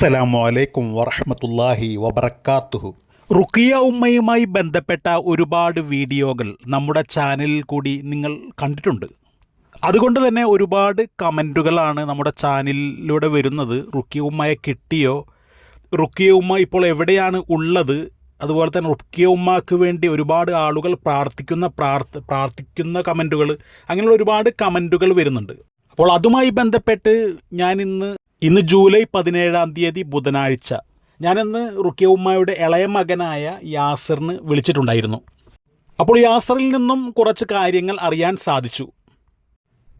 അസ്സലാമു അലൈക്കും വറഹമത്തല്ലാഹി വബർക്കാത്തുഹു റുക്കിയ ഉമ്മയുമായി ബന്ധപ്പെട്ട ഒരുപാട് വീഡിയോകൾ നമ്മുടെ ചാനലിൽ കൂടി നിങ്ങൾ കണ്ടിട്ടുണ്ട്. അതുകൊണ്ട് തന്നെ ഒരുപാട് കമന്റുകളാണ് നമ്മുടെ ചാനലിലൂടെ വരുന്നത്. റുക്കിയ ഉമ്മയെ കിട്ടിയോ? റുക്കിയ ഉമ്മ ഇപ്പോൾ എവിടെയാണ് ഉള്ളത്? അതുപോലെ തന്നെ റുക്കിയ ഉമ്മക്ക് വേണ്ടി ഒരുപാട് ആളുകൾ പ്രാർത്ഥിക്കുന്ന പ്രാർത്ഥ പ്രാർത്ഥിക്കുന്ന കമന്റുകൾ അങ്ങനെയുള്ള ഒരുപാട് കമന്റുകൾ വരുന്നുണ്ട്. അപ്പോൾ അതുമായി ബന്ധപ്പെട്ട് ഞാൻ ഇന്ന് ജൂലൈ പതിനേഴാം തീയതി ബുധനാഴ്ച. ഞാനിന്ന് റുക്കിയ ഉമ്മയുടെ ഇളയ മകനായ യാസറിന് വിളിച്ചിട്ടുണ്ടായിരുന്നു. അപ്പോൾ യാസറിൽ നിന്നും കുറച്ച് കാര്യങ്ങൾ അറിയാൻ സാധിച്ചു.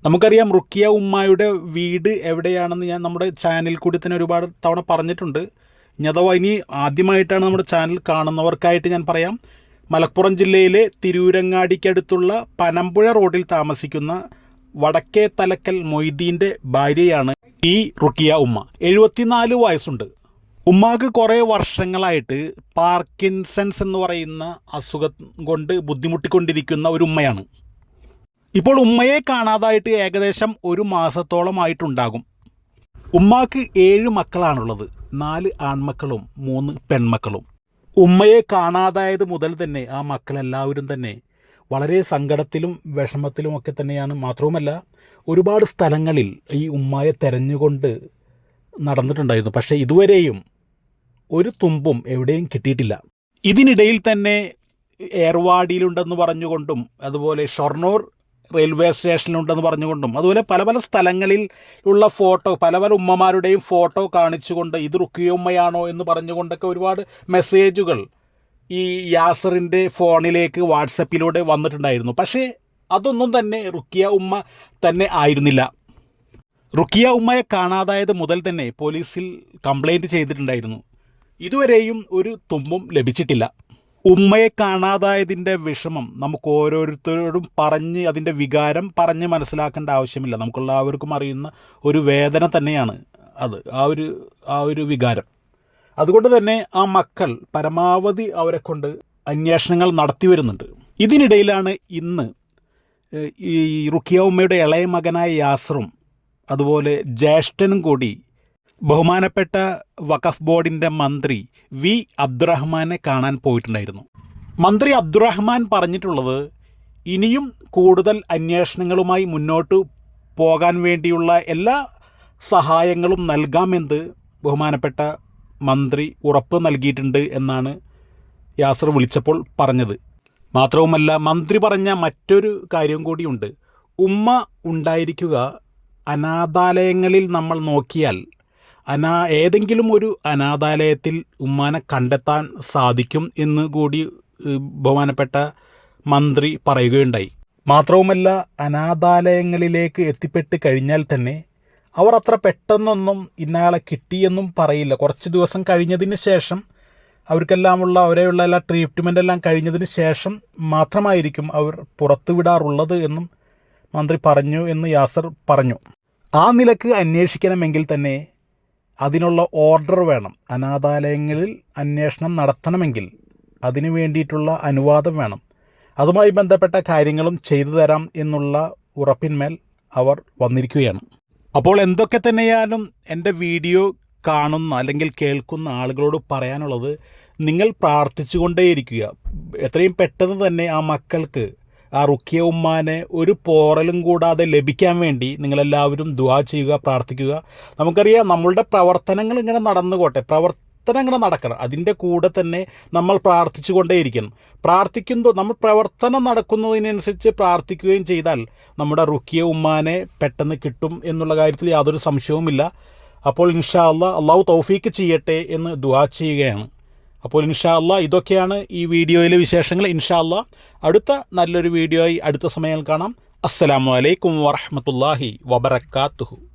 നമുക്കറിയാം റുക്കിയ ഉമ്മായുടെ വീട് എവിടെയാണെന്ന് ഞാൻ നമ്മുടെ ചാനൽ കൂടി തന്നെ ഒരുപാട് തവണ പറഞ്ഞിട്ടുണ്ട്. ഇനി അഥവാ ഇനി ആദ്യമായിട്ടാണ് നമ്മുടെ ചാനൽ കാണുന്നവർക്കായിട്ട് ഞാൻ പറയാം. മലപ്പുറം ജില്ലയിലെ തിരൂരങ്ങാടിക്കടുത്തുള്ള പനമ്പുഴ റോഡിൽ താമസിക്കുന്ന വടക്കേ തലക്കൽ മൊയ്തീന്റെ ഭാര്യയാണ് ഈ റുക്കിയ ഉമ്മ. എഴുപത്തിനാല് വയസ്സുണ്ട്. ഉമ്മാക്ക് കുറേ വർഷങ്ങളായിട്ട് പാർക്കിൻസൺസ് എന്ന് പറയുന്ന അസുഖം കൊണ്ട് ബുദ്ധിമുട്ടിക്കൊണ്ടിരിക്കുന്ന ഒരു ഉമ്മയാണ്. ഇപ്പോൾ ഉമ്മയെ കാണാതായിട്ട് ഏകദേശം ഒരു മാസത്തോളമായിട്ടുണ്ടാകും ഉമ്മാക്ക് ഏഴ് മക്കളാണുള്ളത്. നാല് ആൺമക്കളും മൂന്ന് പെൺമക്കളും. ഉമ്മയെ കാണാതായത് മുതൽ തന്നെ ആ മക്കളെല്ലാവരും തന്നെ വളരെ സങ്കടത്തിലും വിഷമത്തിലും ഒക്കെ തന്നെയാണ്. മാത്രവുമല്ല ഒരുപാട് സ്ഥലങ്ങളിൽ ഈ ഉമ്മായെ തെരഞ്ഞുകൊണ്ട് നടന്നിട്ടുണ്ടായിരുന്നു. പക്ഷേ ഇതുവരെയും ഒരു തുമ്പും എവിടെയും കിട്ടിയിട്ടില്ല. ഇതിനിടയിൽ തന്നെ ഏർവാടിയിലുണ്ടെന്ന് പറഞ്ഞുകൊണ്ടും അതുപോലെ ഷൊർണൂർ റെയിൽവേ സ്റ്റേഷനിലുണ്ടെന്ന് പറഞ്ഞുകൊണ്ടും അതുപോലെ പല പല സ്ഥലങ്ങളിൽ ഉള്ള ഫോട്ടോ പല പല ഉമ്മമാരുടെയും ഫോട്ടോ കാണിച്ചുകൊണ്ട് ഇത് റുക്കിയുമ്മയാണോ എന്ന് പറഞ്ഞുകൊണ്ടൊക്കെ ഒരുപാട് മെസ്സേജുകൾ ഈ യാസറിന്റെ ഫോണിലേക്ക് വാട്സപ്പിലൂടെ വന്നിട്ടുണ്ടായിരുന്നു. പക്ഷേ അതൊന്നും തന്നെ റുക്കിയ ഉമ്മ തന്നെ ആയിരുന്നില്ല. റുക്കിയ ഉമ്മയെ കാണാതായത് മുതൽ തന്നെ പോലീസിൽ കംപ്ലൈന്റ് ചെയ്തിട്ടുണ്ടായിരുന്നു. ഇതുവരെയും ഒരു തുമ്പും ലഭിച്ചിട്ടില്ല. ഉമ്മയെ കാണാതായതിന്റെ വിഷമം നമുക്ക് ഓരോരുത്തരോടും പറഞ്ഞ് അതിന്റെ വികാരം പറഞ്ഞ് മനസ്സിലാക്കേണ്ട ആവശ്യമില്ല. നമുക്കുള്ള ആവർക്കും അറിയുന്ന ഒരു വേദന തന്നെയാണ് അത്. ആ ഒരു ആ ഒരു വികാരം. അതുകൊണ്ട് തന്നെ ആ മക്കൾ പരമാവധി അവരെ കൊണ്ട് അന്വേഷണങ്ങൾ നടത്തി വരുന്നുണ്ട്. ഇതിനിടയിലാണ് ഇന്ന് ഈ റുക്കിയ ഉമ്മയുടെ ഇളയ മകനായ യാസറും അതുപോലെ ജ്യേഷ്ഠനും കൂടി ബഹുമാനപ്പെട്ട വഖഫ് ബോർഡിന്റെ മന്ത്രി വി അബ്ദുറഹ്മാനെ കാണാൻ പോയിട്ടുണ്ടായിരുന്നു. മന്ത്രി അബ്ദുറഹ്മാൻ പറഞ്ഞിട്ടുള്ളത് ഇനിയും കൂടുതൽ അന്വേഷണങ്ങളുമായി മുന്നോട്ട് പോകാൻ വേണ്ടിയുള്ള എല്ലാ സഹായങ്ങളും നൽകാമെന്ന് ബഹുമാനപ്പെട്ട മന്ത്രി ഉറപ്പ് നൽകിയിട്ടുണ്ട് എന്നാണ് യാസർ വിളിച്ചപ്പോൾ പറഞ്ഞത്. മാത്രവുമല്ല മന്ത്രി പറഞ്ഞ മറ്റൊരു കാര്യം കൂടിയുണ്ട്. ഉമ്മ ഉണ്ടായിരിക്കുക അനാഥാലയങ്ങളിൽ നമ്മൾ നോക്കിയാൽ അനാ ഏതെങ്കിലും ഒരു അനാഥാലയത്തിൽ ഉമ്മാനെ കണ്ടെത്താൻ സാധിക്കും എന്ന് കൂടി ബഹുമാനപ്പെട്ട മന്ത്രി പറയുകയുണ്ടായി. മാത്രവുമല്ല അനാഥാലയങ്ങളിലേക്ക് എത്തിപ്പെട്ട് കഴിഞ്ഞാൽ തന്നെ അവർ അത്ര പെട്ടെന്നൊന്നും ഇന്നയാളെ കിട്ടിയെന്നും പറയില്ല. കുറച്ച് ദിവസം കഴിഞ്ഞതിന് ശേഷം അവർക്കെല്ലാമുള്ള അവരെയുള്ള എല്ലാ ട്രീറ്റ്മെന്റ് എല്ലാം കഴിഞ്ഞതിന് ശേഷം മാത്രമായിരിക്കും അവർ പുറത്തുവിടാറുള്ളത് എന്നും മന്ത്രി പറഞ്ഞു എന്ന് യാസർ പറഞ്ഞു. ആ നിലയ്ക്ക് അന്വേഷിക്കണമെങ്കിൽ തന്നെ അതിനുള്ള ഓർഡർ വേണം. അനാഥാലയങ്ങളിൽ അന്വേഷണം നടത്തണമെങ്കിൽ അതിനു വേണ്ടിയിട്ടുള്ള അനുവാദം വേണം. അതുമായി ബന്ധപ്പെട്ട കാര്യങ്ങളും ചെയ്തു തരാം എന്നുള്ള ഉറപ്പിന്മേൽ അവർ വന്നിരിക്കുകയാണ്. അപ്പോൾ എന്തൊക്കെ തന്നെയാലും എന്റെ വീഡിയോ കാണുന്ന അല്ലെങ്കിൽ കേൾക്കുന്ന ആളുകളോട് പറയാനുള്ളത് നിങ്ങൾ പ്രാർത്ഥിച്ചുകൊണ്ടേയിരിക്കുക. എത്രയും പെട്ടെന്ന് തന്നെ ആ മക്കൾക്ക് ആ റുക്കിയ ഉമ്മാനെ ഒരു പോറലും കൂടാതെ ലഭിക്കാൻ വേണ്ടി നിങ്ങളെല്ലാവരും ദുവാ ചെയ്യുക പ്രാർത്ഥിക്കുക. നമുക്കറിയാം നമ്മളുടെ പ്രവർത്തനങ്ങൾ ഇങ്ങനെ നടന്നുകൊട്ടെ പ്രവർത്തനം അങ്ങനെ നടക്കണം. അതിന്റെ കൂടെ തന്നെ നമ്മൾ പ്രാർത്ഥിച്ചു കൊണ്ടേയിരിക്കണം പ്രാർത്ഥിക്കുന്നു നമ്മൾ പ്രവർത്തനം നടക്കുന്നതിനനുസരിച്ച് പ്രാർത്ഥിക്കുകയും ചെയ്താൽ നമ്മുടെ റുക്കിയ ഉമ്മാനെ പെട്ടെന്ന് കിട്ടും എന്നുള്ള കാര്യത്തിൽ യാതൊരു സംശയവുമില്ല. അപ്പോൾ ഇൻഷാ അല്ല അള്ളാഹു തൗഫീക്ക് ചെയ്യട്ടെ എന്ന് ദുവാ ചെയ്യുകയാണ്. അപ്പോൾ ഇൻഷാ അല്ല ഇതൊക്കെയാണ് ഈ വീഡിയോയിലെ വിശേഷങ്ങൾ. ഇൻഷാ അല്ല അടുത്ത നല്ലൊരു വീഡിയോ ആയി അടുത്ത സമയം കാണാം. അസ്സലാമു അലൈക്കും വറഹമത്തല്ലാഹി വബർക്കാത്തുഹു